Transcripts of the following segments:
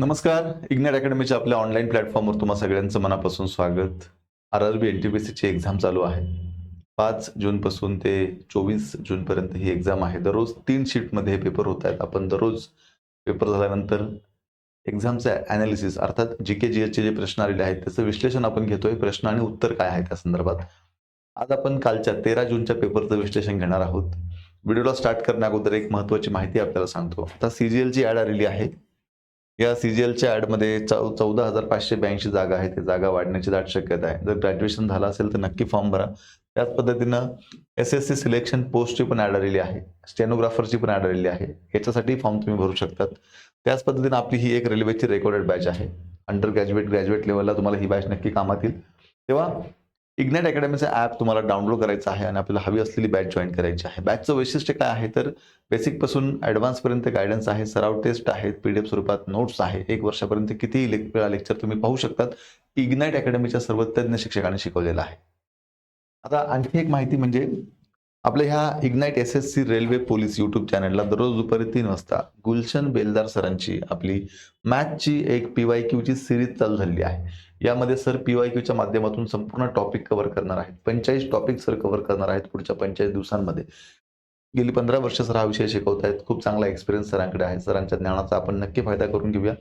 नमस्कार. इग्नेट अकॅडमीच्या आपल्या ऑनलाईन प्लॅटफॉर्मवर तुम्हा सगळ्यांचं मनापासून स्वागत. R R B N T P सीची एक्झाम चालू आहे. पाच जूनपासून ते चोवीस जूनपर्यंत ही एक्झाम आहे. दररोज तीन शीटमध्ये हे पेपर होत आहेत. आपण दररोज पेपर झाल्यानंतर एक्झामचं ॲनालिसिस अर्थात जी के जी एसचे जे प्रश्न आलेले आहेत त्याचं विश्लेषण आपण घेतोय. प्रश्न आणि उत्तर काय आहे त्या संदर्भात. आज आपण कालच्या तेरा जूनच्या पेपरचं विश्लेषण घेणार आहोत. व्हिडिओला स्टार्ट करण्या अगोदर एक महत्त्वाची माहिती आपल्याला सांगतो. आता सी जी एलची ॲड आलेली आहे. या सीजीएलच्या ॲडमध्ये चौ चौदा हजार पाचशे ब्याऐंशी जागा आहे ते जागा वाढण्याची दाट शक्यता आहे. जर ग्रॅज्युएशन झालं असेल तर नक्की फॉर्म भरा. त्याच पद्धतीनं एस एस सी सिलेक्शन पोस्टची पण ॲड आलेली आहे. स्टेनोग्राफरची पण ॲड आलेली आहे. याच्यासाठी फॉर्म तुम्ही भरू शकतात. त्याच पद्धतीनं आपली ही एक रेल्वेची रेकॉर्डेड बॅच आहे. अंडर ग्रॅज्युएट ग्रॅज्युएट लेवलला तुम्हाला ही बॅच नक्की कामात येईल. तेव्हा इग्नेट अकॅडमीचं ॲप तुम्हाला डाउनलोड करायचं आहे आणि आपल्याला हवी असलेली बॅच जॉईन करायची आहे. बॅचचं वैशिष्ट्य काय आहे? तर बेसिकपासून ॲडव्हान्सपर्यंत गायडन्स आहे सराव टेस्ट आहेत पी डी एफ स्वरूपात नोट्स आहे. एक वर्षापर्यंत कितीही लेक वेळा लेक्चर तुम्ही पाहू शकतात. इग्नाईट अकॅडमीच्या सर्व तज्ज्ञ शिक्षकांनी शिकवलेलं आहे. आता आणखी एक माहिती म्हणजे आपल्या ह्या ignite S S C railway police YouTube चॅनलला दररोज दुपारी तीन वाजता गुलशन बेलदार सरांची आपली मॅथची एक पी वाय क्यूची सिरीज चालू झालेली आहे. यामध्ये सर पी वाय क्यूच्या माध्यमातून संपूर्ण टॉपिक कव्हर करणार आहेत. पंचेचाळीस टॉपिक सर कव्हर करणार आहेत पुढच्या पंचेचाळीस दिवसांमध्ये. गेली पंधरा वर्ष सर हा विषय शिकवत आहेत. खूप चांगला एक्सपिरियन्स सरांकडे आहे. सरांच्या ज्ञानाचा आपण नक्की फायदा करून घेऊया.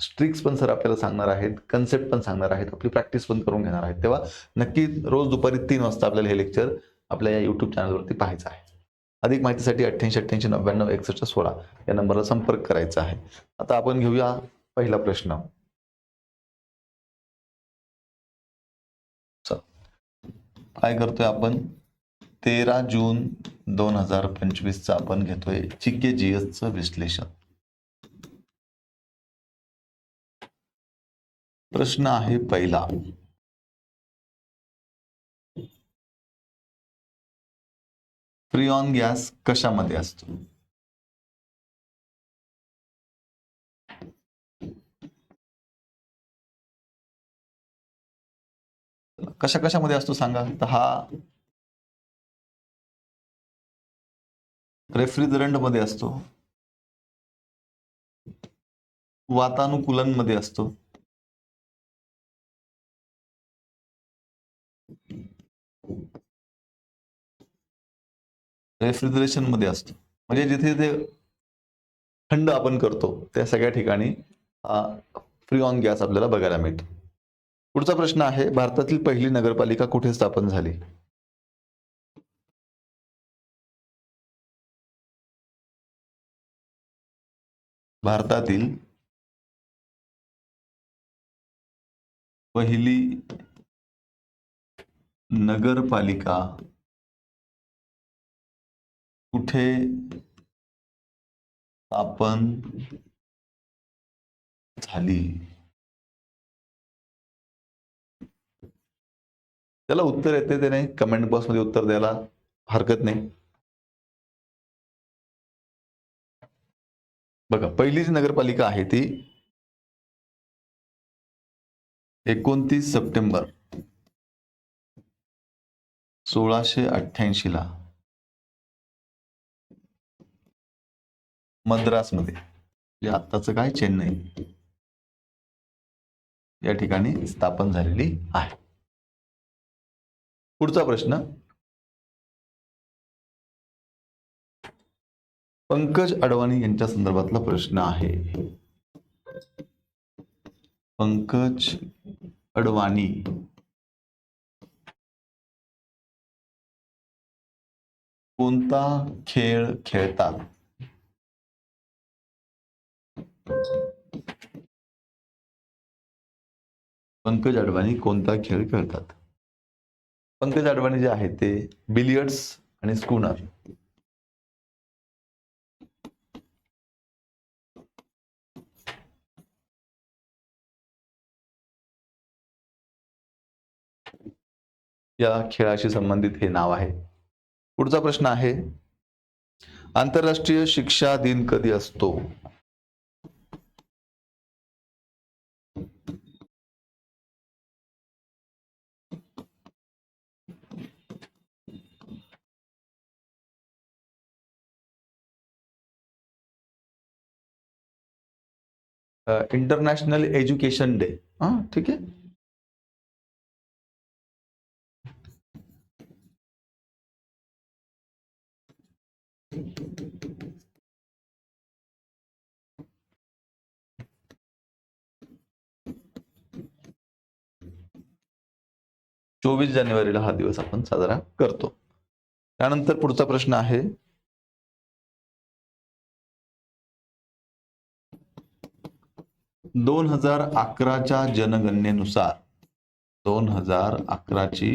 स्ट्रिक्स पण सर आपल्याला सांगणार आहेत. कन्सेप्ट पण सांगणार आहेत. आपली प्रॅक्टिस पण करून घेणार आहेत. तेव्हा नक्की रोज दुपारी तीन वाजता आपल्याला हे लेक्चर आपल्या या यूट्यूब चॅनलवरती पाहायचं आहे. अधिक माहितीसाठी अठ्ठ्याऐंशी अठ्ठ्याऐंशी नव्याण्णव एकसष्ट सोळा या नंबरला संपर्क करायचा आहे. आता आपण घेऊया पहिला प्रश्न. काय करतोय आपण? तेरा जून दोन हजार पंचवीसचं आपण घेतोय चिके च विश्लेषण. प्रश्न आहे पहिला. फ्रिऑन गॅस कशामध्ये असतो? कशा कशामध्ये असतो सांगा? तर हा रेफ्रिजरंटमध्ये असतो. वातानुकूलनमध्ये असतो. रेफ्रिजरेशनमध्ये असतो. म्हणजे जिथे जिथे थंड आपण करतो त्या सगळ्या ठिकाणी फ्री ऑन गॅस आपल्याला बघायला मिळतो. पुढचा प्रश्न आहे भारतातील पहिली नगरपालिका कुठे स्थापन झाली? भारतातील पहिली नगरपालिका कुठे स्थापन झाली? त्याला उत्तर येते नाही. कमेंट बॉक्समध्ये उत्तर द्यायला हरकत नाही. बघा पहिली जी नगरपालिका आहे ती एकोणतीस सप्टेंबर सोळाशे अठ्ठ्याऐंशी ला मद्रासमध्ये. म्हणजे आत्ताचं काय? चेन्नई. या ठिकाणी स्थापन झालेली आहे. पुढचा प्रश्न. पंकज अडवाणी यांच्या संदर्भातला प्रश्न आहे. पंकज अडवाणी. कोणता खेळ खेळतात? पंकज अडवाणी कोणता खेळ खेळतात? पंकज अडवाणी जे आहे ते बिलियर्ड्स आणि स्कूनर. या खेळाशी संबंधित हे नाव आहे. पुढचा प्रश्न आहे आंतरराष्ट्रीय शिक्षा दिन कधी असतो? इंटरनॅशनल एज्युकेशन डे हा ठीक आहे? चोवीस जानेवारीला हा दिवस आपण साजरा करतो. त्यानंतर पुढचा प्रश्न आहे दोन हजार अकराच्या जनगणनेनुसार दोन हजार अकराची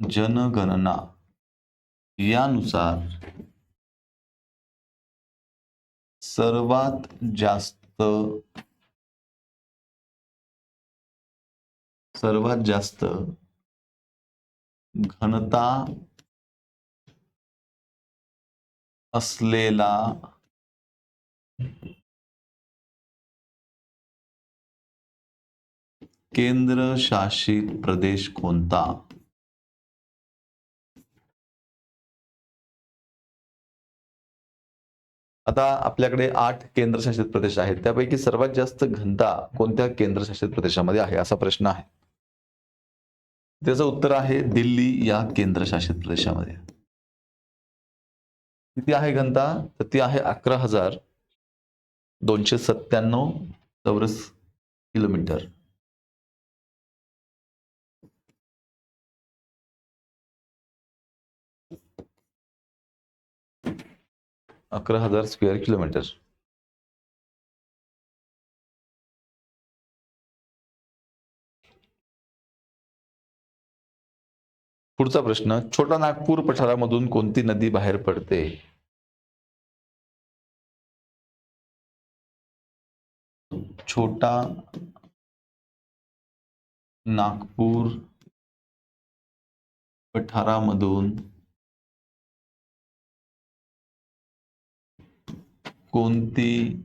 जनगणना यानुसार सर्वात जास्त सर्वात जास्त घनता असलेला केंद्रशासित प्रदेश कोणता? आता आपल्याकडे आठ केंद्रशासित प्रदेश आहेत. त्यापैकी सर्वात जास्त घनता कोणत्या केंद्रशासित प्रदेशामध्ये आहे? असा प्रश्न आहे. त्याचं उत्तर आहे दिल्ली या केंद्रशासित प्रदेशामध्ये. किती आहे घनता? तर ती आहे अकरा हजार दोनशे सत्त्याण्णव चौरस किलोमीटर. अकरा हजार स्क्वेअर किलोमीटर पुढचा प्रश्न छोटा नागपूर पठारामधून कोणती नदी बाहेर पडते? छोटा नागपूर पठारामधून कोणती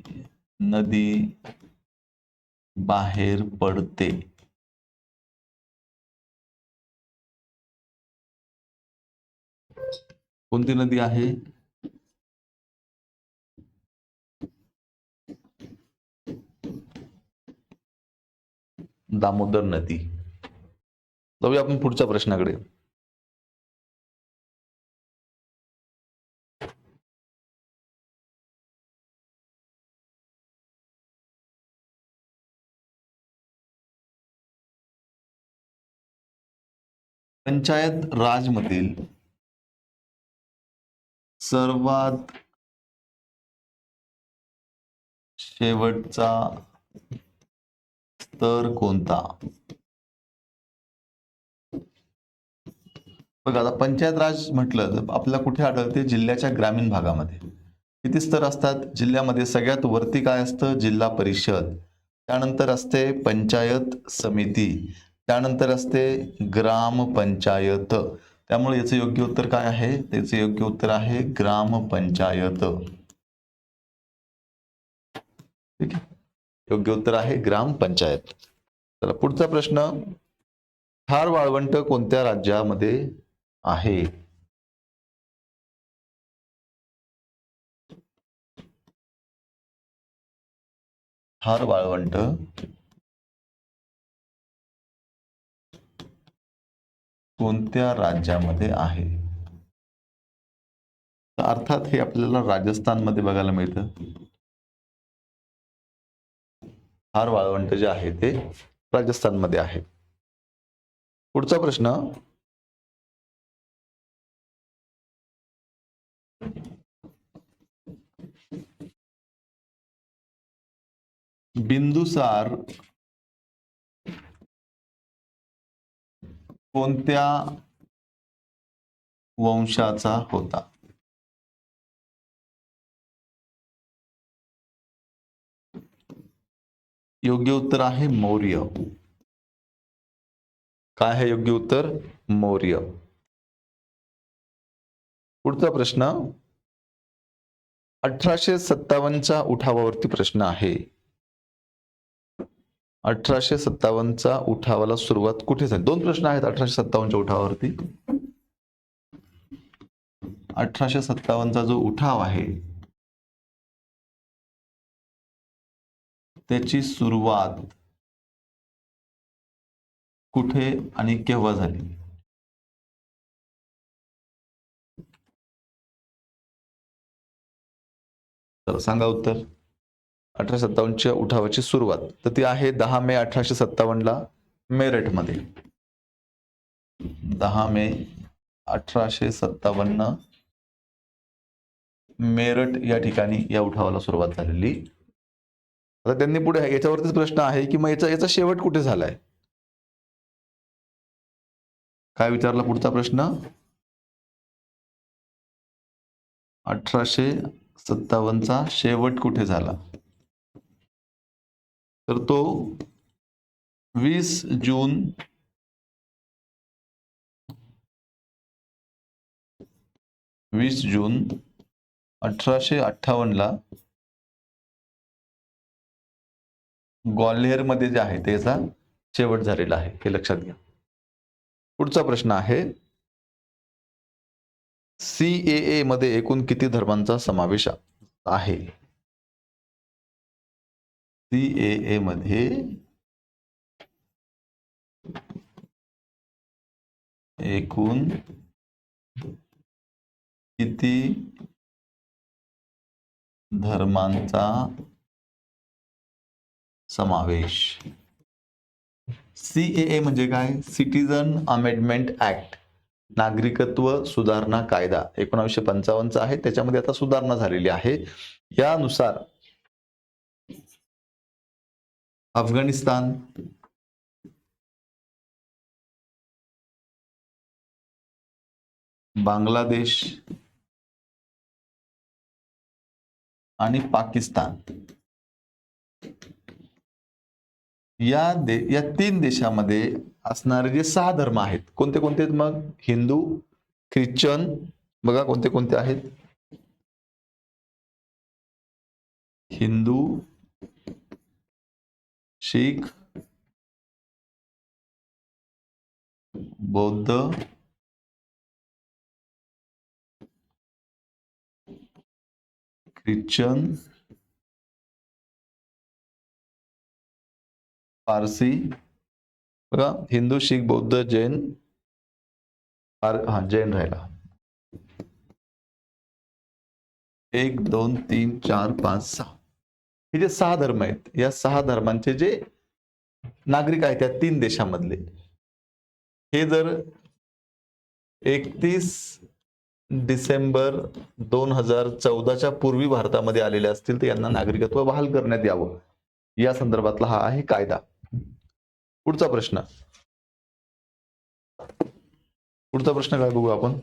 नदी बाहेर पडते? कोणती नदी आहे? दामोदर नदी. जाऊया आपण पुढच्या प्रश्नाकडे. पंचायत राजमधील सर्वात शेवटचा स्तर कोणता? बघा आता पंचायत राज म्हटलं तर आपल्याला कुठे आढळते? जिल्ह्याच्या ग्रामीण भागामध्ये. किती स्तर असतात? जिल्ह्यामध्ये सगळ्यात वरती काय असतं? जिल्हा परिषद. त्यानंतर असते पंचायत समिती. त्यानंतर असते ग्रामपंचायत त्यामुळे याचं योग्य उत्तर काय आहे? त्याचं योग्य उत्तर आहे ग्रामपंचायत ठीक आहे? योग्य उत्तर आहे ग्रामपंचायत चला पुढचा प्रश्न. थार वाळवंट कोणत्या राज्यामध्ये आहे? थार वाळवंट कोणत्या राज्यामध्ये आहे? अर्थात हे आपल्याला राजस्थानमध्ये बघायला मिळतं. हार वाळवंट जे आहे ते राजस्थानमध्ये आहे. पुढचा प्रश्न. बिंदुसार कोणत्या वंशाचा होता? योग्य उत्तर आहे मौर्य. काय आहे योग्य उत्तर? मौर्य. पुढचा प्रश्न. अठराशे सत्तावन्नच्या उठावावरती प्रश्न आहे. अठराशे सत्तावन्नचा उठावाला सुरुवात कुठे झाली? दोन प्रश्न आहेत अठराशे सत्तावन्नच्या उठावावरती. अठराशे सत्तावन्नचा जो उठाव आहे त्याची सुरुवात कुठे आणि केव्हा झाली? तर सांगा उत्तर. अठराशे सत्तावन्नच्या उठावाची सुरुवात. तर ती आहे दहा मे अठराशे सत्तावन्नला मेरठमध्ये. दहा मे अठराशे सत्तावन्न मेरठ या ठिकाणी या उठावाला सुरुवात झालेली. आता त्यांनी पुढे याच्यावरतीच प्रश्न आहे की मग याचा याचा शेवट कुठे झालाय? काय विचारला पुढचा प्रश्न? अठराशे सत्तावन्नचा शेवट कुठे झाला? तर तो वीस जून वीस जून अठराशे अठ्ठावन्नला ग्वाल्हेरमध्ये जे आहे त्याचा शेवट झालेला आहे हे लक्षात घ्या. पुढचा प्रश्न आहे सी ए मध्ये एकूण किती धर्मांचा समावेश आहे? सीएए मध्ये एकूण किती धर्मांचा समावेश? सीएए म्हणजे काय? सिटीजन अमेंडमेंट ऍक्ट नागरिकत्व सुधारणा कायदा. एकोणावीसशे पंचावन्नचा आहे त्याच्यामध्ये आता सुधारणा झालेली आहे. यानुसार अफगाणिस्तान. बांगलादेश. आणि पाकिस्तान. या दे या तीन देशामध्ये असणारे जे सहा धर्म आहेत कोणते कोणते आहेत मग? हिंदू ख्रिश्चन बघा कोणते कोणते आहेत. हिंदू शीख, बौद्ध ख्रिश्चन पारसी हिंदू, शीख, बौद्ध, जैन हा, जैन राहिला. एक, दोन, तीन, चार, पाच, सहा. हे जे सहा धर्म आहेत या सहा धर्मांचे जे नागरिक आहेत त्या तीन देशामधले हे जर एकतीस डिसेंबर दोन हजार चौदाच्या पूर्वी भारतामध्ये आलेले असतील तर यांना नागरिकत्व बहाल करण्यात यावं. या संदर्भातला हा आहे कायदा. पुढचा प्रश्न. पुढचा प्रश्न काय बघू आपण?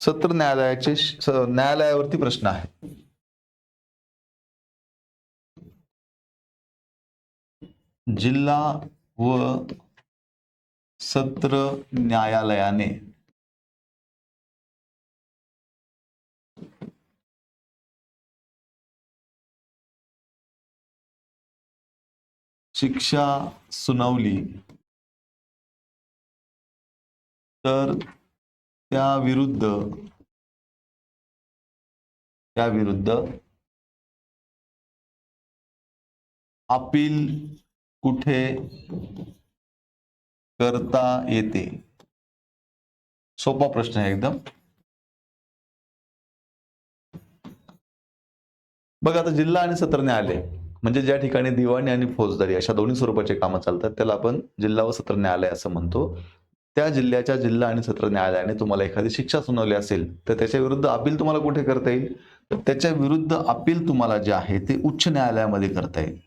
सत्र न्यायालयाचे न्यायालयावरती प्रश्न आहे. जिल्हा व सत्र न्यायालयाने शिक्षा सुनावली. तर त्या विरुद्ध त्या विरुद्ध अपील कुठे करता येते? सोपा प्रश्न आहे एकदम. बघा आता जिल्हा आणि सत्र न्यायालय म्हणजे ज्या ठिकाणी दिवाणी आणि फौजदारी अशा दोन्ही स्वरूपाचे कामं चालतात त्याला आपण जिल्हा व सत्र न्यायालय असं म्हणतो. त्या जिल्ह्याच्या जिल्हा आणि सत्र न्यायालयाने तुम्हाला एखादी शिक्षा सुनावली असेल तर त्याच्या विरुद्ध अपील तुम्हाला कुठे करता येईल? तर त्याच्या विरुद्ध अपील तुम्हाला जे आहे ते उच्च न्यायालयामध्ये करता येईल.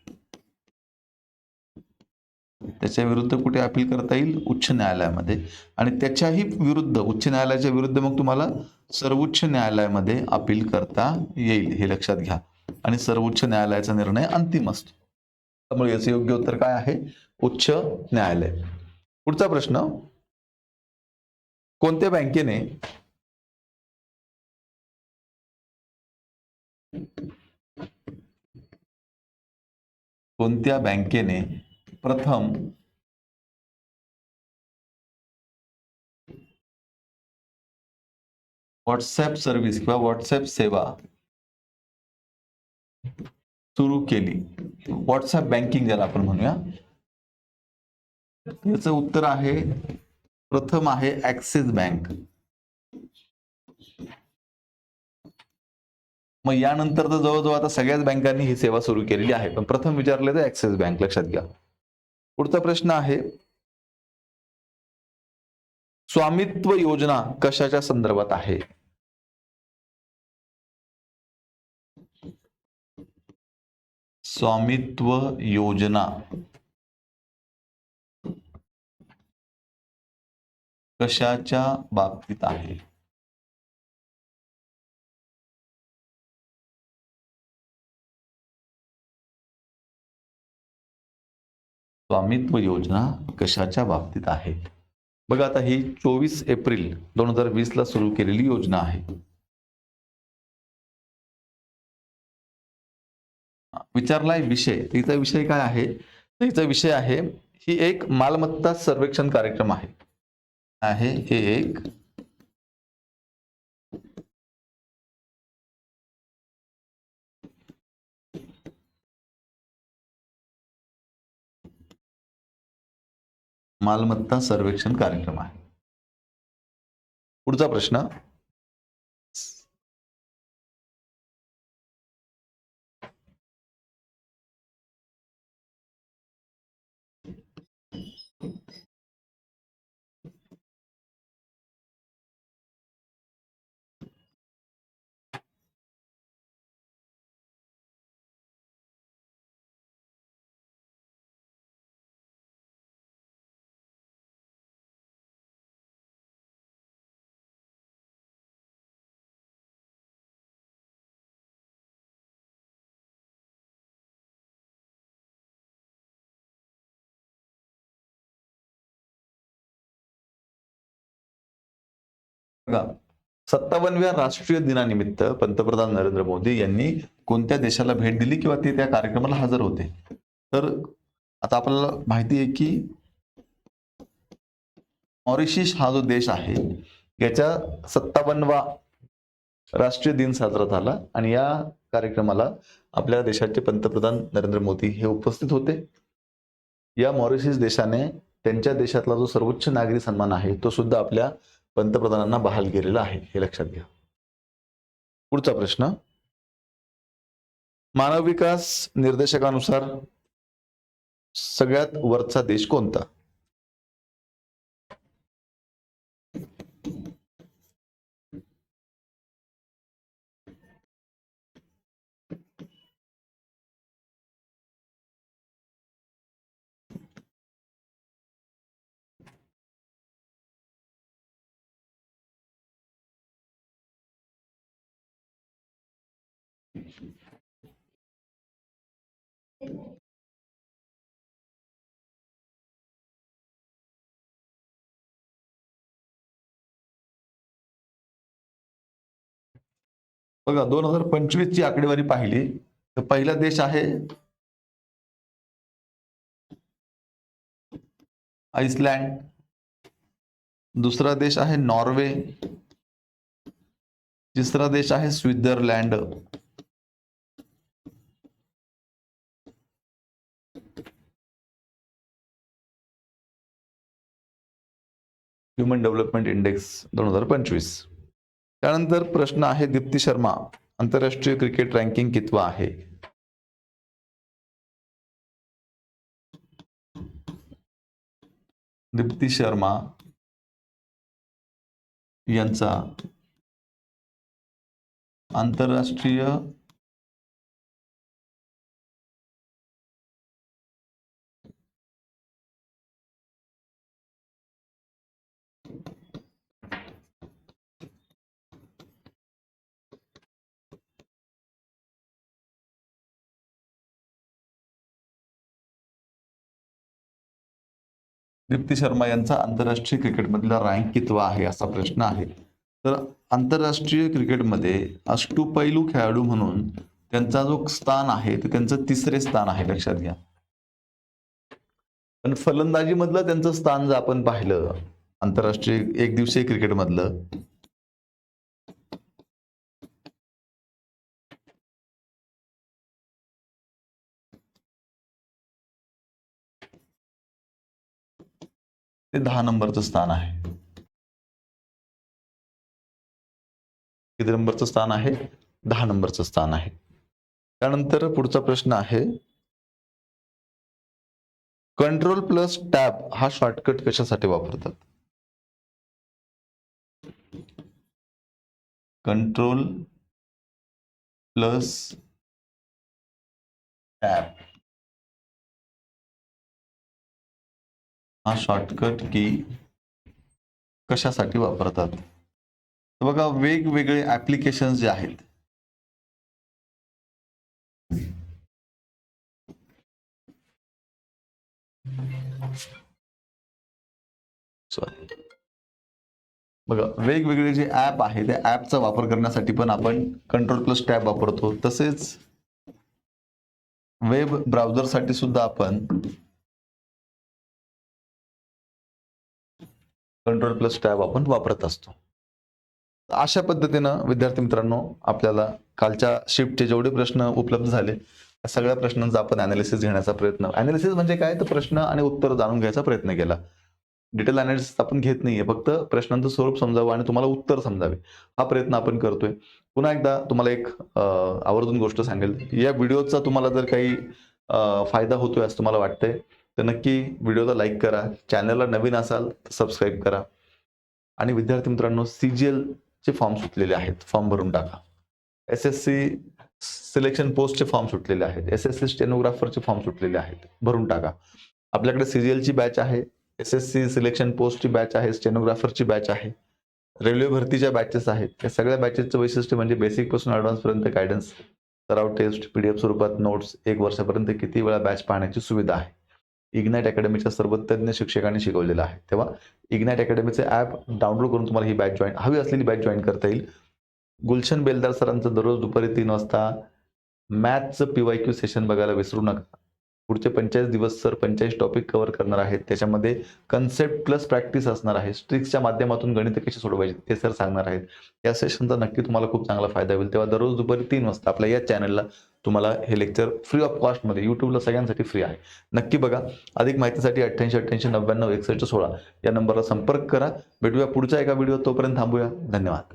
त्याच्या विरुद्ध कुठे अपील करता येईल? उच्च न्यायालयामध्ये. आणि त्याच्याही विरुद्ध उच्च न्यायालयाच्या विरुद्ध मग तुम्हाला सर्वोच्च न्यायालयामध्ये अपील करता येईल हे लक्षात घ्या. आणि सर्वोच्च न्यायालयाचा निर्णय अंतिम असतो. त्यामुळे याचं योग्य उत्तर काय आहे? उच्च न्यायालय. पुढचा प्रश्न कोणत्या बँकेने कोणत्या बँकेने प्रथम व्हॉट्सॲप सर्व्हिस किंवा व्हॉट्सॲप सेवा सुरू केली? व्हॉट्सॲप बँकिंग ज्याला आपण म्हणूया. याचं उत्तर आहे प्रथम आहे ऍक्सिस बँक. मग यानंतर तर जवळजवळ आता सगळ्याच बँकांनी ही सेवा सुरू केलेली आहे. पण प्रथम विचारले तर ऍक्सिस बँक लक्षात घ्या. पुढचा प्रश्न आहे स्वामित्व योजना कशाच्या संदर्भात आहे? स्वामित्व योजना. कशाच्या बाबतीत आहे? स्वामित्व योजना कशाच्या बाबतीत आहे? बघा आता ही चोवीस एप्रिल दोन हजार वीस ला सुरू केलेली योजना आहे. विचारलाय विषय. तिचा विषय काय आहे? तिचा विषय आहे ही एक मालमत्ता सर्वेक्षण कार्यक्रम आहे. आहे. हे एक. मालमत्ता सर्वेक्षण कार्यक्रम आहे. पुढचा प्रश्न. सत्तावनव्या राष्ट्रीय दिनानिमित्त पंतप्रधान नरेंद्र मोदी यांनी कोणत्या देशाला भेट दिली किंवा ते त्या कार्यक्रमाला हजर होते? तर आता आपल्याला माहिती आहे की मॉरिशिस हा जो देश आहे याच्या सत्तावनवा राष्ट्रीय दिन साजरा झाला आणि या कार्यक्रमाला आपल्या देशाचे पंतप्रधान नरेंद्र मोदी हे उपस्थित होते. या मॉरिशिस देशाने त्यांच्या देशातला जो सर्वोच्च नागरी सन्मान आहे तो सुद्धा आपल्या पंतप्रधानांना बहाल केलेला आहे हे लक्षात घ्या. पुढचा प्रश्न. मानव विकास निर्देशकानुसार सगळ्यात वरचा देश कोणता? बघा दोन हजार पंचवीस ची आकडेवारी पाहिली तर पहिला देश आहे आइसलँड. दुसरा देश आहे नॉर्वे. तिसरा देश आहे स्वित्झर्लंड. ह्युमन डेव्हलपमेंट इंडेक्स दोन हजार पंचवीस. त्यानंतर प्रश्न आहे दीप्ती शर्मा आंतरराष्ट्रीय क्रिकेट रँकिंग कितवा आहे? दीप्ती शर्मा यांचा आंतरराष्ट्रीय दीप्ती शर्मा यांचा आंतरराष्ट्रीय क्रिकेटमधला रँक कितवा आहे असा प्रश्न आहे. तर आंतरराष्ट्रीय क्रिकेटमध्ये अष्टुपैलू खेळाडू म्हणून त्यांचा जो स्थान आहे ते त्यांचं तिसरे स्थान आहे लक्षात घ्या. पण फलंदाजीमधलं त्यांचं स्थान जर आपण पाहिलं आंतरराष्ट्रीय एक दिवसीय क्रिकेटमधलं ते दहा नंबरचं स्थान आहे. किती नंबरचं स्थान आहे? दहा नंबरचं स्थान आहे. त्यानंतर पुढचा प्रश्न आहे. कंट्रोल प्लस टॅब हा शॉर्टकट कशासाठी वापरतात? कंट्रोल प्लस टॅब हा शॉर्टकट की कशासाठी वापरतात? तर बघा वेगवेगळे ऍप्लिकेशन जे आहेत. सॉरी बघा वेगवेगळे जे ऍप आहे त्या ऍपचा वापर करण्यासाठी पण आपण कंट्रोल प्लस टॅब वापरतो. तसेच वेब ब्राउझरसाठी सुद्धा आपण कंट्रोल प्लस टॅब आपण वापरत असतो. अशा पद्धतीनं विद्यार्थी मित्रांनो आपल्याला कालच्या शिफ्टचे जेवढे प्रश्न उपलब्ध झाले त्या सगळ्या प्रश्नांचा आपण अनालिसिस घेण्याचा प्रयत्न अनालिसिस म्हणजे काय? तर प्रश्न आणि उत्तर जाणून घ्यायचा प्रयत्न केला. डिटेल अनालिसिस आपण घेत नाहीये फक्त प्रश्नांचं स्वरूप समजावं आणि तुम्हाला उत्तर समजावे. हा प्रयत्न आपण करतोय. पुन्हा एकदा तुम्हाला एक आवर्जून गोष्ट सांगेल. या व्हिडिओचा तुम्हाला जर काही फायदा होतोय असं तुम्हाला वाटतंय तर नक्की व्हिडिओला लाईक करा चॅनलला नवीन असाल तर सबस्क्राईब करा. आणि विद्यार्थी मित्रांनो सी जी एलचे फॉर्म सुटलेले आहेत फॉर्म भरून टाका. एस एस सी सिलेक्शन पोस्टचे फॉर्म सुटलेले आहेत एस एस सी स्टेनोग्राफरचे फॉर्म सुटलेले आहेत भरून टाका. आपल्याकडे सी जी एलची बॅच आहे एस एस सी सिलेक्शन पोस्टची बॅच आहे स्टेनोग्राफरची बॅच आहे रेल्वे भरतीच्या बॅचेस आहेत. या सगळ्या बॅचेसचं वैशिष्ट्य म्हणजे बेसिकपासून ॲडव्हान्सपर्यंत गायडन्स सराव टेस्ट पीडीएफ स्वरूपात नोट्स एक वर्षापर्यंत किती वेळा बॅच पाहण्याची सुविधा आहे. इग्नाईट अकॅडमीच्या सर्व तज्ज्ञ शिक्षकांनी शिकवलेलं आहे. तेव्हा इग्नाईट अकॅडमीचं ॲप डाउनलोड करून तुम्हाला ही बॅच जॉईन हवी असलेली बॅच जॉईन करता येईल. गुलशन बेलदार सरांचं दररोज दुपारी तीन वाजता मॅथचं पी वाय क्यू सेशन बघायला विसरू नका. पुढचे पंचेचाळीस दिवस सर पंचेचाळीस टॉपिक कव्हर करणार आहेत. त्याच्यामध्ये कन्सेप्ट प्लस प्रॅक्टिस असणार आहे. स्ट्रिक्सच्या माध्यमातून गणित कशी सोडवायची ते सर सांगणार आहेत. या सेशनचा नक्की तुम्हाला खूप चांगला फायदा होईल. तेव्हा दररोज दुपारी तीन वाजता आपल्या या चॅनलला तुम्हाला हे लेक्चर फ्री ऑफ कॉस्टमध्ये युट्यूबला सगळ्यांसाठी फ्री आहे. नक्की बघा. अधिक माहितीसाठी अठ्ठ्याऐंशी अठ्ठ्याऐंशी नव्याण्णव एकसष्ट सोळा या नंबरला संपर्क करा. भेटूया पुढच्या एका व्हिडिओ तोपर्यंत थांबूया. धन्यवाद.